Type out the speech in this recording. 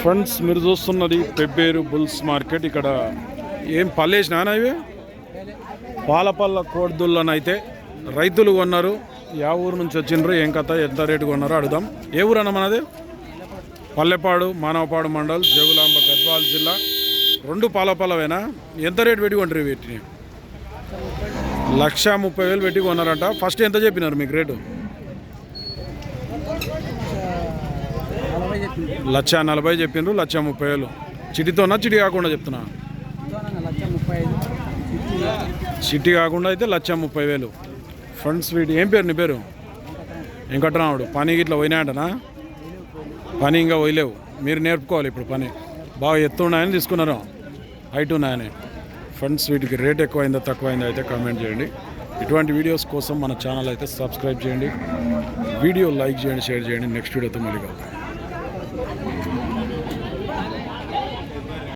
Friends మీరు చూస్తున్నది Pebbair bulls market. ఇక్కడ ఏం పల్లేసినా ఇవి? పాలపల్ల కోడిదుళ్ళనైతే రైతులు కొన్నారు. యా ఊరు నుంచి వచ్చిండ్రు ఏం కథ ఎంత రేటు కొన్నారో అడుగుదాం. ఏ ఊరు అన్న మనది? పల్లెపాడు మానవపాడు మండల్ జగులాంబ గద్వాల జిల్లా. రెండు పాలపల్లవేనా? ఎంత రేటు పెట్టి కొంటారు వీటిని? లక్ష ముప్పై వేలు పెట్టి కొన్నారంట. ఫస్ట్ ఎంత చెప్పినారు మీకు రేటు? లక్ష నలభై చెప్పిండ్రు లక్ష ముప్పై వేలు. చిటితోనా చిటి కాకుండా చెప్తున్నా? చిటి కాకుండా అయితే లక్ష ముప్పై వేలు. ఫ్రెండ్స్ వీటి ఏం పేరు నీ పేరు? వెంకట్రాముడు. పని ఇట్లా పోయినాయంటనా? పని ఇంకా పోయలేవు. మీరు నేర్పుకోవాలి ఇప్పుడు పని. బాగా ఎత్తు ఉన్నాయని తీసుకున్నారు. హైట్ ఉన్నాయని. ఫ్రెండ్స్ వీటికి రేట్ ఎక్కువైందో తక్కువైందో అయితే కామెంట్ చేయండి. ఇటువంటి వీడియోస్ కోసం మన ఛానల్ అయితే సబ్స్క్రైబ్ చేయండి. వీడియో లైక్ చేయండి షేర్ చేయండి. నెక్స్ట్ వీడియోతో మళ్ళీ కలుగుతాం はい。